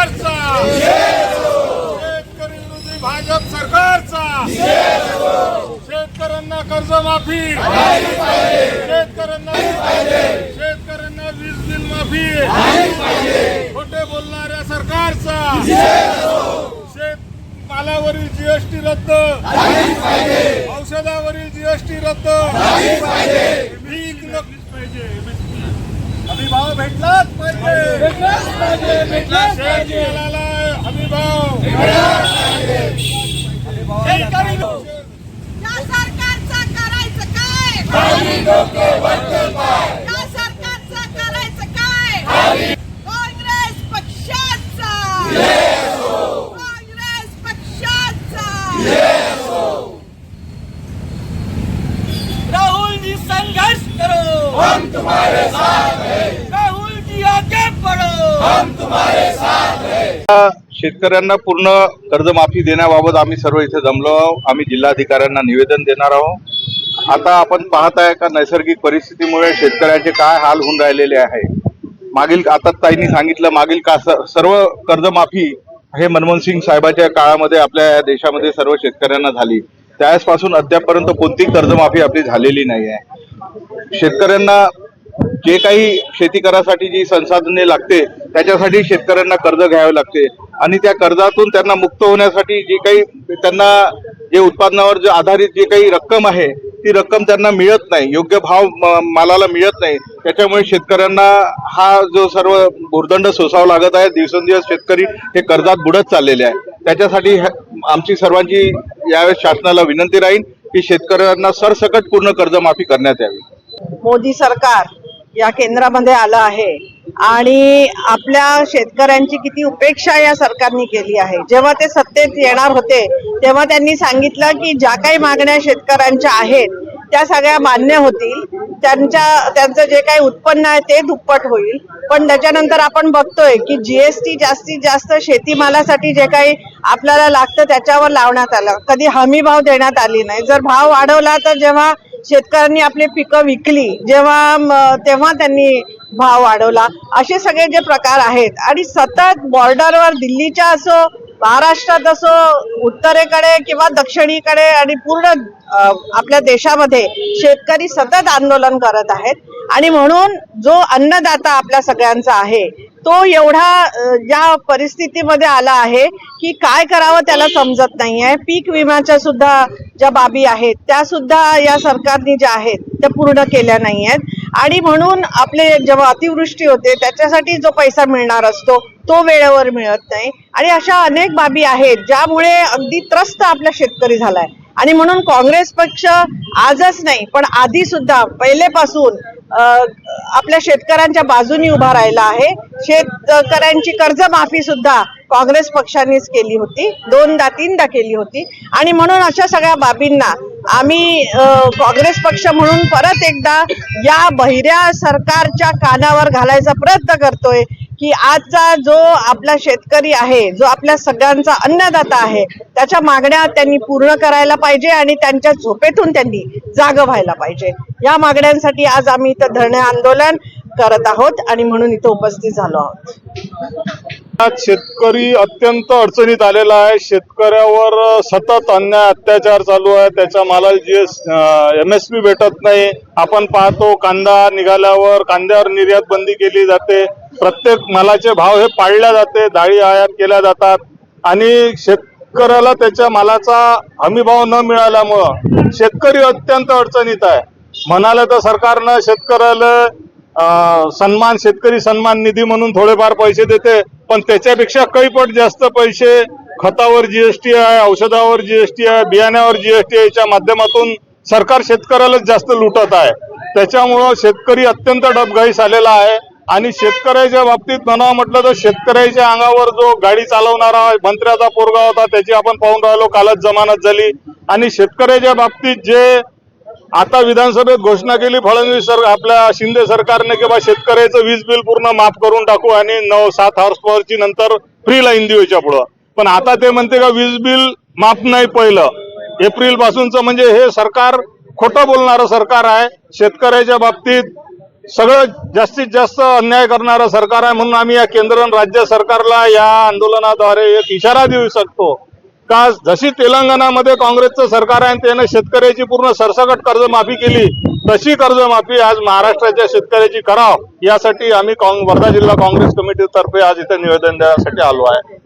सरकारचा. शेतकरी विरोधी भाजप सरकारचा. शेतकऱ्यांना कर्जमाफी. शेतकऱ्यांना शेतकऱ्यांना वीज बिल माफी. खोटे बोलणाऱ्या सरकारचा. शेत मालावरील जीएसटी रद्द. औषधावरील जीएसटी रद्द. पीक नक्कीच पाहिजे. हमी भाव भेटलाच पाहिजे शेतमालाला हमी भाव शेतकरी या सरकारचं करायचं काय? या सरकारचं करायचं काय? काँग्रेस पक्षाचा. काँग्रेस पक्षाचा. राहुल जी संघर्ष करो. हम तुम्हारे साथ हैं राहुल जी आगे बढ़ो शेतकऱ्यांना पूर्ण कर्जमाफी देण्याबाबत आम्ही सर्व इथे जमलो आहोत. आम्ही जिल्हाधिकाऱ्यांना निवेदन देणार आहोत. आता आपण पाहत आहे का नैसर्गिक परिस्थितीमुळे शेतकऱ्यांचे काय हाल होऊन राहिलेले आहे. मागील आता ताईंनी सांगितलं मागील का सर्व कर्जमाफी हे मनमोहन सिंग साहेबाच्या काळामध्ये आपल्या या देशामध्ये सर्व शेतकऱ्यांना झाली. त्यावेळेसपासून अद्यापपर्यंत कोणतीही कर्जमाफी आपली झालेली नाही आहे. शेतकऱ्यांना जे काही शेती करासाठी जी संसाधने लागते त्याच्यासाठी शेतकऱ्यांना कर्ज घ्यावे लागते. आणि त्या कर्जातून त्यांना मुक्त होण्यासाठी जी काही त्यांना जे उत्पादनावर जे आधारित जी काही रक्कम आहे ती रक्कम त्यांना मिळत नाही. योग्य भाव मालाला मिळत नाही. त्याच्यामुळे शेतकऱ्यांना हा जो सर्व भुर्दंड सोसावा लागत आहे दिवसेंदिवस शेतकरी हे कर्जात बुडत चाललेले आहे. त्याच्यासाठी आमची सर्वांची यावेळेस शासनाला विनंती राहील की शेतकऱ्यांना सरसकट पूर्ण कर्जमाफी करण्यात यावी. मोदी सरकार या केंद्रामध्ये आलं आहे. आणि आपल्या शेतकऱ्यांची किती उपेक्षा या सरकारने केली आहे. जेव्हा ते सत्तेत येणार होते तेव्हा त्यांनी सांगितलं की ज्या काही मागण्या शेतकऱ्यांच्या आहेत त्या सगळ्या मान्य होतील. त्यांच्या त्यांचं जे काही उत्पन्न आहे ते दुप्पट होईल. पण त्याच्यानंतर आपण बघतोय की जीएसटी जास्तीत जास्त शेतीमालासाठी जे काही आपल्याला लागतं त्याच्यावर लावण्यात आलं. कधी हमी भाव देण्यात आली नाही. जर भाव वाढवला तर जेव्हा शेतकऱ्यांनी आपली पिकं विकली जेव्हा तेव्हा त्यांनी भाव वाढवला. असे सगळे जे प्रकार आहेत आणि सतत बॉर्डरवर दिल्लीच्या असो महाराष्ट्रात असो उत्तरेकडे किंवा दक्षिणेकडे आणि पूर्ण आपल्या देशामध्ये शेतकरी सतत आंदोलन करत आहेत. आणि म्हणून जो अन्नदाता आपल्या सगळ्यांचा आहे तो एवढा ज्या परिस्थितीमध्ये आला आहे की काय करावं त्याला समजत नाही आहे पीक विम्याच्या सुद्धा ज्या बाबी आहेत त्या सुद्धा या सरकारने ज्या आहेत त्या पूर्ण केल्या नाही आहेत आणि म्हणून आपले जेव्हा अतिवृष्टी होते त्याच्यासाठी जो पैसा मिळणार असतो तो वेळेवर मिळत नाही. आणि अशा अनेक बाबी आहेत ज्यामुळे अगदी त्रस्त आपला शेतकरी झालाय. आणि म्हणून काँग्रेस पक्ष आजच नाही पण आधी सुद्धा पहिलेपासून आपल्या शेतकऱ्यांच्या बाजूनी उभा राहिला आहे. शेतकऱ्यांची कर्जमाफी सुद्धा काँग्रेस पक्षानेच केली होती. दोनदा तीनदा केली होती. आणि म्हणून अशा सगळ्या बाबींना आम्ही काँग्रेस पक्ष म्हणून परत एकदा या बहिऱ्या सरकारच्या कानावर घालायचा प्रयत्न करतोय की आजचा जो आपला शेतकरी आहे जो आपल्या सगळ्यांचा अन्नदाता आहे त्याच्या मागण्या त्यांनी पूर्ण करायला पाहिजे आणि त्यांच्या झोपेतून त्यांनी जाग व्हायला पाहिजे. या मागण्यांसाठी आज आम्ही इथं धरणे आंदोलन करत आहोत आणि म्हणून इथं उपस्थित झालो आहोत. आज शेतकरी अत्यंत अडचणीत आलेला आहे. शेतकऱ्यावर सतत अन्याय अत्याचार चालू आहे. त्याच्या मालाला जीएस एम एस पी भेटत नाही. आपण पाहतो कांदा निघाल्यावर कांद्यावर निर्यात बंदी केली जाते. प्रत्येक मालाचे भाव हे पाळल्या जाते डाळी आयात केल्या जातात. आणि शेतकऱ्याला त्याच्या मालाचा हमीभाव न मिळाल्यामुळं शेतकरी अत्यंत अडचणीत आहे. म्हणाले तर सरकारनं शेतकऱ्याला सन्मान शेतकरी सन्मान निधी म्हणून थोडेफार पैसे देते पण त्याच्यापेक्षा काही जास्त पैसे खतावर जीएसटी आहे औषधावर जीएसटी आहे बियाण्यावर जीएसटी याच्या माध्यमातून सरकार शेतकऱ्यालाच जास्त लुटत आहे. त्याच्यामुळं शेतकरी अत्यंत डबघाईस आलेला आहे आणि शेतकऱ्याच्या बाबतीत म्हणावं म्हटलं तर शेतकऱ्याच्या अंगावर जो गाडी चालवणारा मंत्र्याचा पोरगा होता त्याची आपण पाहून राहिलो कालच जमानत झाली. आणि शेतकऱ्याच्या बाबतीत जे आता विधानसभेत घोषणा केली फडणवीस सर आपल्या शिंदे सरकारने की बा शेतकऱ्याचं वीज बिल पूर्ण माफ करून टाकू आणि नऊ सात हॉर्स पॉवरची नंतर फ्री लाईन देऊ याच्या पुढं. पण आता ते म्हणते का वीज बिल माफ नाही पहिलं. एप्रिल पासूनचं म्हणजे हे सरकार खोटं बोलणारं सरकार आहे. शेतकऱ्याच्या बाबतीत सगळं जास्तीत जास्त अन्याय करणारं सरकार आहे म्हणून आम्ही या केंद्र आणि राज्य सरकारला या आंदोलनाद्वारे एक इशारा देऊ शकतो. का जशी तेलंगणामध्ये काँग्रेसचं सरकार आहे आणि त्याने शेतकऱ्याची पूर्ण सरसकट कर्जमाफी केली तशी कर्जमाफी आज महाराष्ट्राच्या शेतकऱ्याची कराव यासाठी आम्ही वर्धा जिल्हा काँग्रेस कमिटीतर्फे आज इथे निवेदन देण्यासाठी आलो आहे.